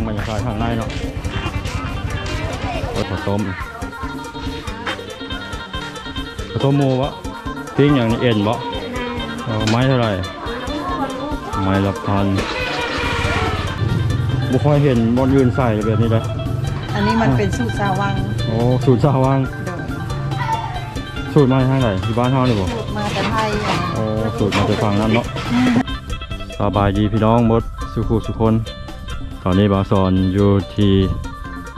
งบรรยากาศข้างในเนาะรถข้าวต้มข้าวต้มหมูวะปิ้งอย่างนี้เอ็นบ่เอาไม้เท่าไหร่ไม้ละพันบุค่อยเห็นบนยืนใส่แบบนี้เลยอันนี้มันเป็นสูตรสาวัง โอ้ สูตรสาวังโดยสูตรมาทางไหนที่บ้านเฮานี่บ่สูตรมาแต่ไทยอะโอ้ สูตรมาจากฝั่งนั้นเนาะ สบายดีพี่น้องหมดสุขุสุคน ตอนนี้บาสอนอยู่ที่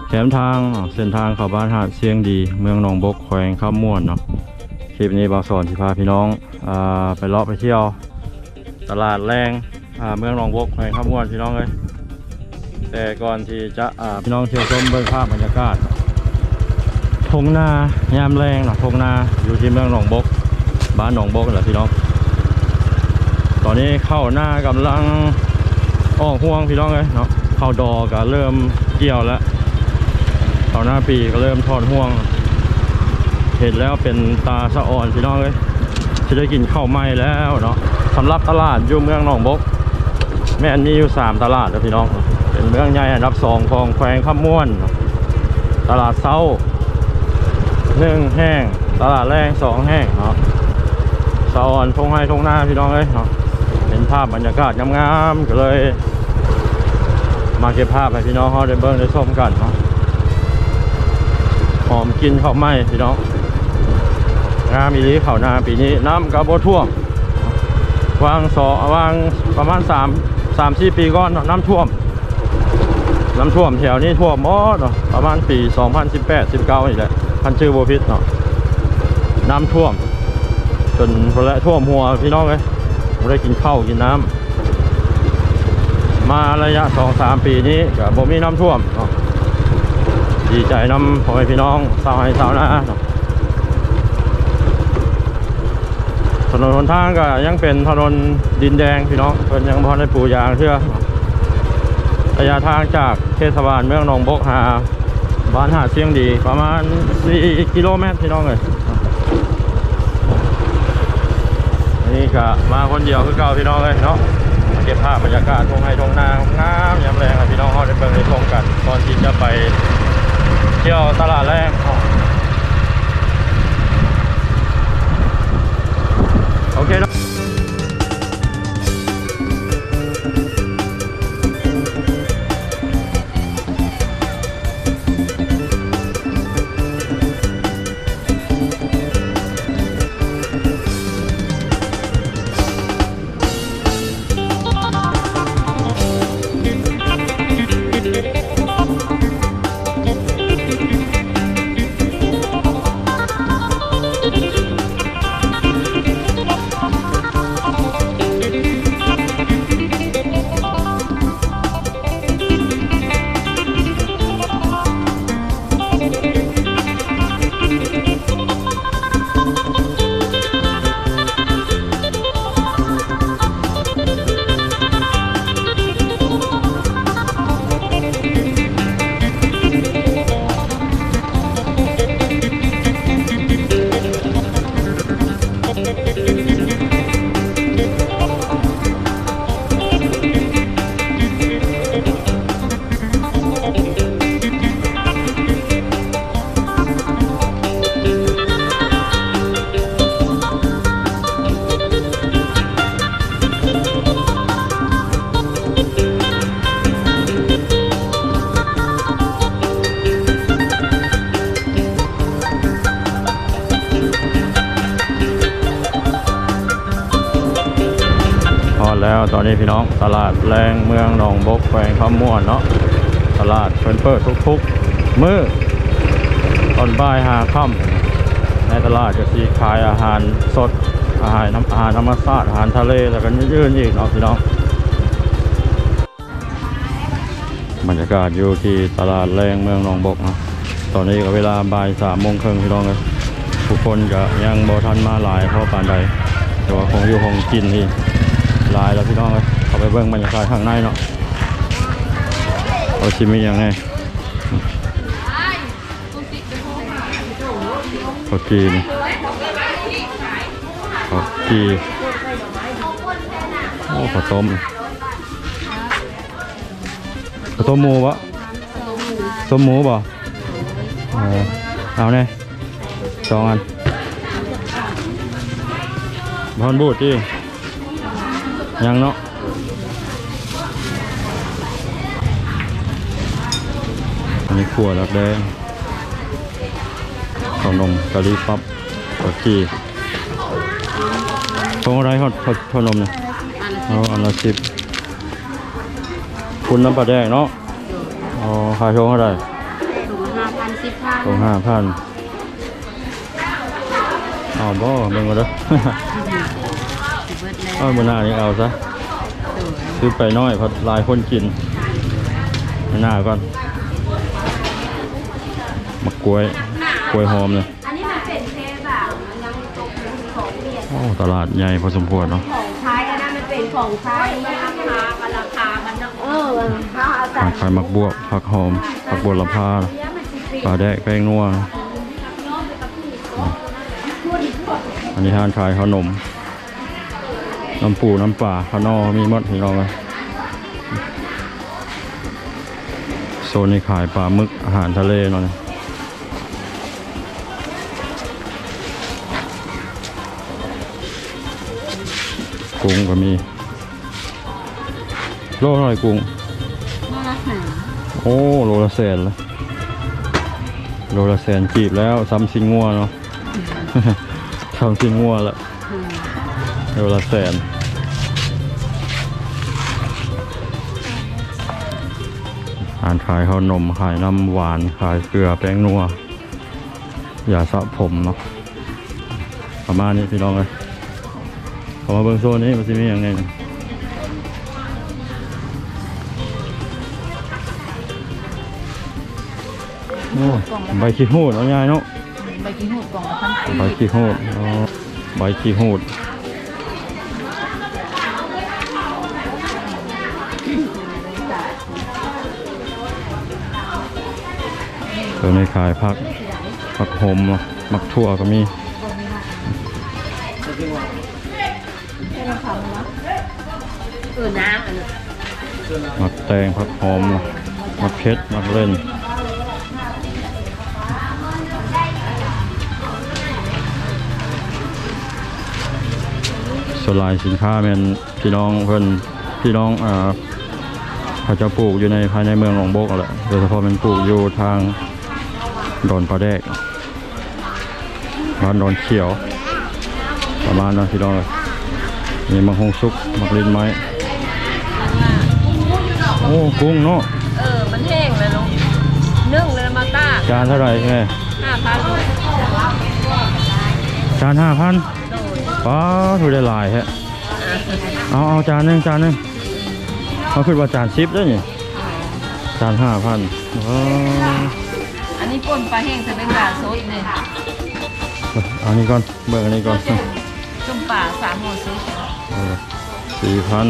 แคมทางเส้นทางเข้าบ้านหาดเชียงดี เมืองหนองบกแขวงข้ามม่วนเนาะคลิปนี้บาสอนที่พาพี่น้องอ่าไปเลาะไปเที่ยว ตลาดแรงอ่าเมืองหนองบกแขวงข้ามม่วนพี่น้องเลยแต่ก่อนที่จะอ่าพี่น้องเที่ยวชมเบิ่งภาพบรรยากาศทงนายามแรงเนาะทงนาอยู่ที่เมืองหนองบก บ้านหนองบกนั่นแหละพี่น้อง ตอนนี้เข้าหน้ากำลังออกห่วงพี่น้องเลยเนาะ ข้าดอก็เริ่มเกี่ยวแล้วข้าหน้าปีก็เริ่มถอดห่วง เห็นแล้วเป็นตาสะอ่อนพี่น้องเลยจะได้กินข้าวไหม้แล้วเนาะสำหรับตลาดอยู่เมืองหนองบก แม่อันนี้อยู่สามตลาดแล้วพี่น้อง เป็นเมืองใหญ่อันดับสองของแขวงข้ามม่วน ตลาดเศร้าหนึ่งแห้ง ตลาดแรงสองแห้งเนาะสะออนทงให้ทงหน้าพี่น้องเอ้ยเนาะเป็นภาพบรรยากาศงามๆก็เลย มาเก็บภาพให้พี่น้องเขาได้เบิ่งได้ชมกันเนาะหอมกินข้าวไหมพี่น้องงามอีลีข้าวนาปีนี้น้ำกระโบท่วมวางสอวางประมาณ3 3 4ปีก่อนน้ำท่วม น้ำท่วมแถวนี้ท่วมหมดเนาะประมาณปี2018 19นี่แหละพันชื่อโบพิษเนาะน้ำท่วม จนพอและท่วมหัวพี่น้องเลยไม่ได้กินข้าวกินน้ำ มาระยะสองสามปีนี้กับผมมีน้ำท่วมดีใจน้ำพ่อแม่พี่น้องสาวไห้สาวนาเนาะถนนหนทางก็ยังเป็นถนนดินแดงพี่น้องเพิ่นยังพอได้ปูยางเชื่อระยะทางจากเทศบาลเมืองหนองบกหาบ้านหาดเชียงดีประมาณ 4 กิโลเมตรพี่น้องเลยนี่ก็มาคนเดียวคือเก่าพี่น้องเลยเนาะ เก็บภาพบรรยากาศทงไฮทงนางามยามแรงครับพี่น้องเขาได้เบิ่งได้ชมกันตอนที่จะไปเที่ยวตลาดแรงโอเคเนาะ ตอนนี้พี่น้องตลาดแรงเมืองหนองบกแขวงคำม่วนเนาะตลาดเพิ่นเปิดทุกๆมือตอนบ่ายหาค่ำในตลาดจะสีขายอาหารสดอาหารน้ำอาหารธรรมชาติอาหารทะเลแล้วก็ยื่นๆอีกเนาะพี่น้องบรรยากาศอยู่ที่ตลาดแรงเมืองหนองบกนะตอนนี้ก็เวลาบ่ายสามโมงครึ่งพี่น้องเลยทุกคนก็ยังบ่ทันมาหลายเพราะปานใดแต่ว่าคงอยู่คงกินนี่ หลายแล้วพี่น้องเลยเข้าไปเบิ่งบรรยากาศข้างในเนาะเอาชิมมีอย่างไงข้าวกีนี่ข้าวกีโอ้ข้าวต้มข้าวต้มหมูวะต้มหมูบ่เออเอาเนี่ยสองอันบอนบูดที่ ยังเนาะอันนี้ขั่วรักแดงข้าวนมกะหรี่ปั๊บกะกี้ทงอะไรเขาเขาเขานมเนี่ยเอาอันละสิบคุณน้ำปลาแดงเนาะอ๋อขายทงเท่าไหร่ถุงห้าพันสิบพันทงห้าพันเอาบ่เบิ่งมาเด้อ สิบเบิดแล้วเอามื่อหน้านี้เอาซะซื้อไปน้อยเพราะหลายคนกินมื้อหน้าก่อนมะกล้วยกล้วยหอมเนี่ยอันนี้มันเป็นเทปแบบมันยังตกเป็นของเรียนโอ้ตลาดใหญ่พอสมควรเนาะของใช้อันนั้นมันเป็นของใช้ราคากับราคามันนะเออเขาเอาแต่ขายขายมักบวบผักหอมผักบัวลำพาปลาแดกแป้งนัวอันนี้ทานขายขนม น้ำปูน้ำปลาข้าวนอกมีหมดพี่น้องเลยโซนนี้ขายปลาหมึกอาหารทะเลหน่อยกุ้งก็มี โลเท่าไหร่กุ้งน่ารักหนึ่งโอ้โลละแสนละโลละแสนกีบแล้วซ้ำซิงงัวเนาะ ซ้ำซิงงัวละ โลละแสนอ่านขายข้าวนม ขายน้ำหวาน ขายเกลือแป้งนัวยาสระผมเนาะประมาณนี้พี่น้องเลยเอมาเบิ่งโซนนี้มันจะมีอย่างไงเนี่ยโอ้ใบขี้หูดเอาง่ายเนาะใบกี้หูดกล่องละพันใบขี้หูดอ๋อใบขี้หูด ตัวนี้ขายผักผักหอมเนาะมักทั่วก็มีเออน้ำอันนั้นมักแตงผักหอมเนาะมักเพชรมักเล่นสวนหลายสินค้าเป็นพี่น้องเพิ่นพี่น้องอ่าเขาจะปลูกอยู่ในภายในเมืองหนองบกนั่นแหละโดยเฉพาะเป็นปลูกอยู่ทาง ดอนปลาแดกบ้านดอนเขียว ประมาณนั้นพี่น้องเลยมีมังหงสุกมักลิ้นไม้ โอ้กุ้งเนาะ เออ มันแห้งเลยลูกนึ่งเลยมาต้าจานเท่าไหร่แม่ห้าพันจานห้าพันป้าถูได้หลายฮะ เอาเอาจานหนึ่งจานหนึ่งเขาคิดว่าจานซิปได้นี่จานห้าพันอ๋อ อันนี้นปลาแห้งจะเป็นปลาซดเนี่ยเอานี้ก่อนเบิกอันนี้ก่อนส้มปลาสามหัวซิสี่พัน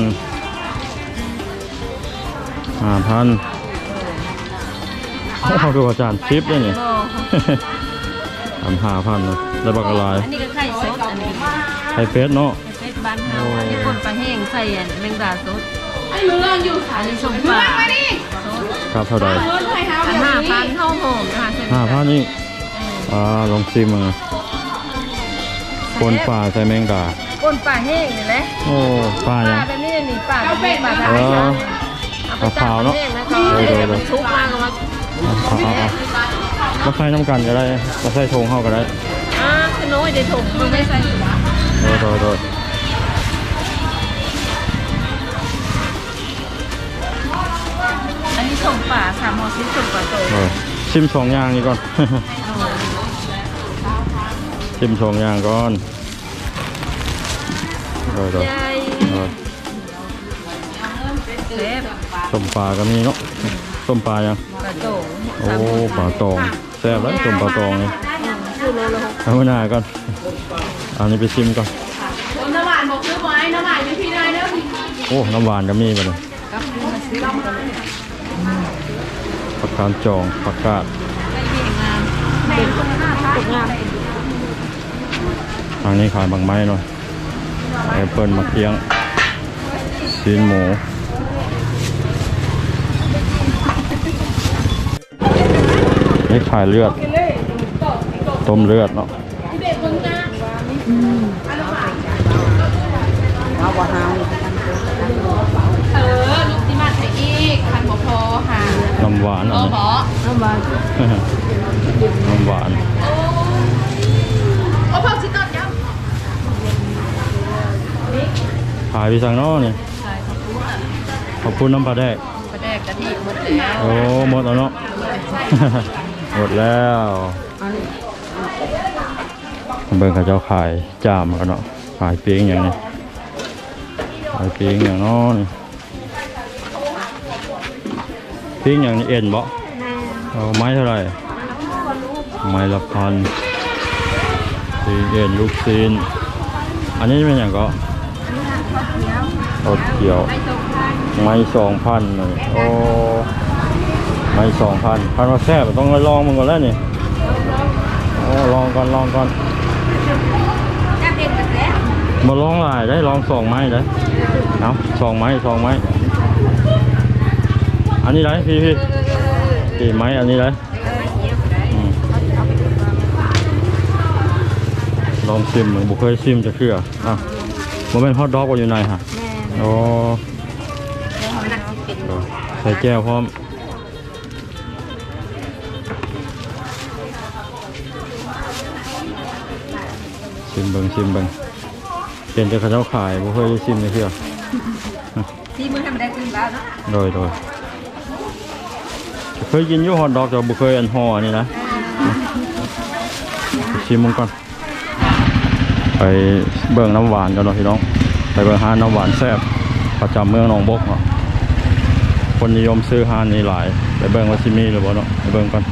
ห้าพันเขาดูว่าจานซิปได้เนี่โบทำห้าพันเลยแล้บักอะไรอันนี้ก็ไข่ซดอันนี้ไข่เฟสเนาะเฟซบ้านเฮาอันนี้ป่นปลาแห้งใส่แมงดาซดไอันนี้ส้มปลาครับเท่าไหร่ ห้าพันข้าวหอมนะคะเส้นห้าพันนี่อ่าลองซิมมาคนป่าใส่แมงดาป่นปลาแห้งนี่แหละโอ้ป่าปยัลางแบบนี้นี่ปลาแบบนี้ปลาไทเอยอเอาไปจับมันแห้งนะเขาเออเออเออมันชุกมากมาเอาเอาเอามาใส่น้ำกันก็ได้มาใส่ทงเข้าก็ได้อ่าคือน้อยเดี๋ยวถมมันไม่ใส่อยู่ละโดยโดย ส่งป่าสามหัวซิส่งป่าโตโดยชิมสองอย่างนี้ก่อน ชิมสองอย่างก่อนโดยโดยใหญ่โดยเล็บส้มปลาก็มีเนาะส้มปลายังป่าโตโอ้ปลาตองแซ่บแล้วส้มปลาตองนี่คือโลละหกเอาหน้าก่อนอันนี้ไปชิมก่อนน้ำหวานบอกซื้อไว้น้ำหวานอยู่ที่ไหนเด้อโอ้น้ำหวานก็มีไปเลยกับซื้อมาซื้อกันเลย ผักกาดจองผักกาดทางนี้ขายบางไม้หน่อยแอปเปิลมะเขียงชิ้นหมูนี่ขายเลือด ต้มเลือดเนาะเอาว่าเฮาำหวานเออันอนี้หมอเอามาน้ำหวานโอ้พอสิตอนยังขายไปสั่งเนอนี่ใช่ครับคุณอะขอบคุณน้ำปลาแดกประแดกกะทิหมดแล้วโอ้หมดแล้วเนาะหมดแล้วเบิ่งเขาเจ้าขายจามกันเนาะขายเปียงอย่างนี้ขายเปียงอย่างเน้อนี่เปียงอย่างนี้เอ็นบ่เอาไม้เท่าไหร่ ไม้ละพันปีเอ็นลูกซีน อันนี้เป็นอย่างก็รถเกี่ยว ไม้สองพันเลยโอ้ไม้สองพันพันว่าแซ่บต้องลองมันก่อนแล้วนี่โอ้ลองก่อนลองก่อนมาลองหลายได้ลองสองไม้ได้เอาสองไม้สองไม้ อันนี้ได้พี่พี่กี่ไม้อันนี้ได้อืมลองชิมเหมือนบุเคยชิมจะเชื่ออะมันเป็นฮอทดอกอยู่ในฮะโอ้ใส่แก้วพร้อมชิมเบิงชิมเบิงเป็นแต่เขาเจ้าขายบ่เคยได้ชิมเลยเพื่อที่มือทำได้ขึ้นแล้วเนาะโดยโดย เคยกินยูฮอทดอกแต่บ่เคยอันห่อนี่นะชิมมึงก่อน ไปเบิ่งน้ำหวานกันเนาะพี่น้อง ไปเบิ่งหาน้ำหวานแซ่บประจำเมืองหนองบกเนาะคนนิยมซื้อฮานนี่หลาย ไปเบิ่งว่าซิมีหรือบ่เนาะไปเบิ่งก่อน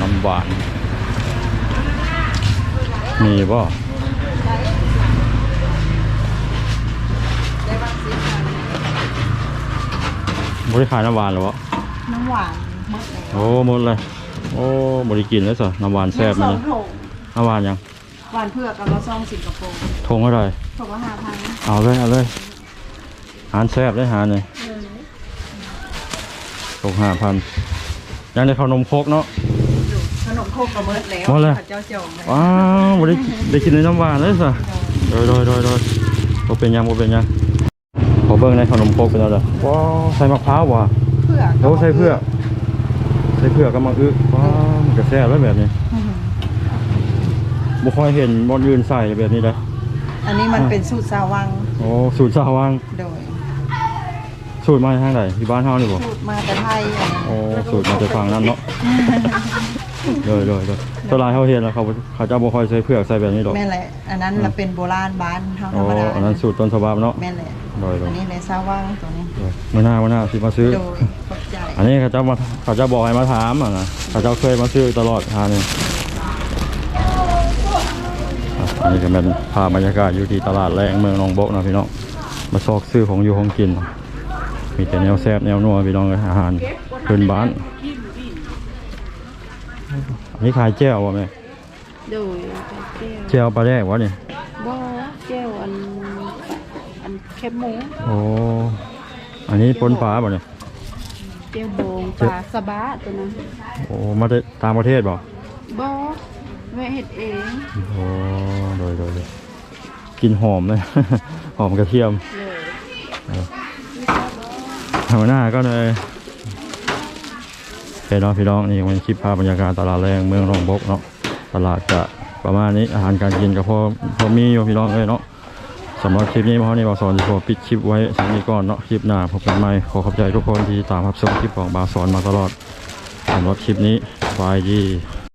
น้ำหวาน มีบ่ บริขายน้ำหวานหรือบ่น้ำหวานหมดแล้วโอ้หมดเลย โอ้บริกินแล้วสิน้ำหวานแซ่บสมัอนงนี่โถน้ำหวานยังหวานเผือกกับเราซองสิงคโปร์ทงเท่าไหร่ถกว่าห้าพันเอาเลยเอาเลยหารแซ่บได้หารเลยตกห้าพันยังได้ขนมโคกเนาะขนมโคกกระเมิดแล้วหมดเลยเจ้าจองเลยว้าวบ่ได้ได้กินในน้ำหวานเลยสิโดยโดยโดยโดยบ่เป็นยังบ่เป็นยัง ขอเบิ่งในขนมโคกเป็นอะไรว้าวใส่มะพร้าวว่ะเผือกโอ้ใส่เผือกใส่เผือกกับมะอึว้าวมันก็แซ่บแล้วแบบนี้บ่ค่อยเห็นบอนอื่นใส่แบบนี้เลยอันนี้มันเป็นสูตรซาวังโอ้สูตรสาวางโดยสูตรมาทางไหนที่บ้านเฮานี่บ่สูตรมาแต่ไทยอันนั้นโอ้สูตรมาจากฝั่งนั้นเนาะ เลยเลยเลยตลาดเขาเห็นแล้วเขาเขาเจะบ่ค่อยใส่เผือกใส่แบบนี้ดอกแม่นแหละอันนั้นเราเป็นโบราณบ้านเท่าธรรมดาอันนั้นสูตรต้นฉบับเนาะแม่นแหละโดยโดอันนี้เลยซาวังตัวนี้โดยมื่อหน้ามื่อหน้าสิมาซื้อโดยขอบใจอันนี้เขาเจะมาเขาเจะบอกให้มาถามอะนะเขาเจะเคยมาซื้อตลอดทานนี่อันนี้ก็เป็นภาพบรรยากาศอยู่ที่ตลาดแรงเมืองหนองโบกนะพี่น้องมาซอกซื้อของอยู่ของกิน มีแต่แนวแซ่บแนวนัวพี่น้องอาหารพื้นบ้าน นนี้ขายแจ้ววะแม่โดยแจ้วปลาแดกวะนี่บ่แก้วอันอันแคบหมูโอ้อันนี้ปนปลาบ่เนี่ยแก้วโบงปลาสบะตัวนั้นโอ้มาจากต่างประเทศบ่บ่แม่เฮ็ดเองโอ้โดยโดยโดยกลินหอมเลยหอมกระเทียมเลยหัวหน้าก็เลย พี่น้องพี่น้องนี่มันคลิปภาพบรรยากาศตลาดแรงเมืองรองบกเนาะตลาดจะประมาณนี้อาหารการกินก็พอพอมีอยู่พี่น้องเลยเนาะสำหรับคลิปนี้พ่อนี่บาสอนจะขอปิดคลิปไว้สักนี้ก่อนเนาะคลิปหน้าพบกันใหม่ขอขอบใจทุกคนที่ตามรับชมคลิปของบาสอนมาตลอดสำหรับคลิปนี้บายดี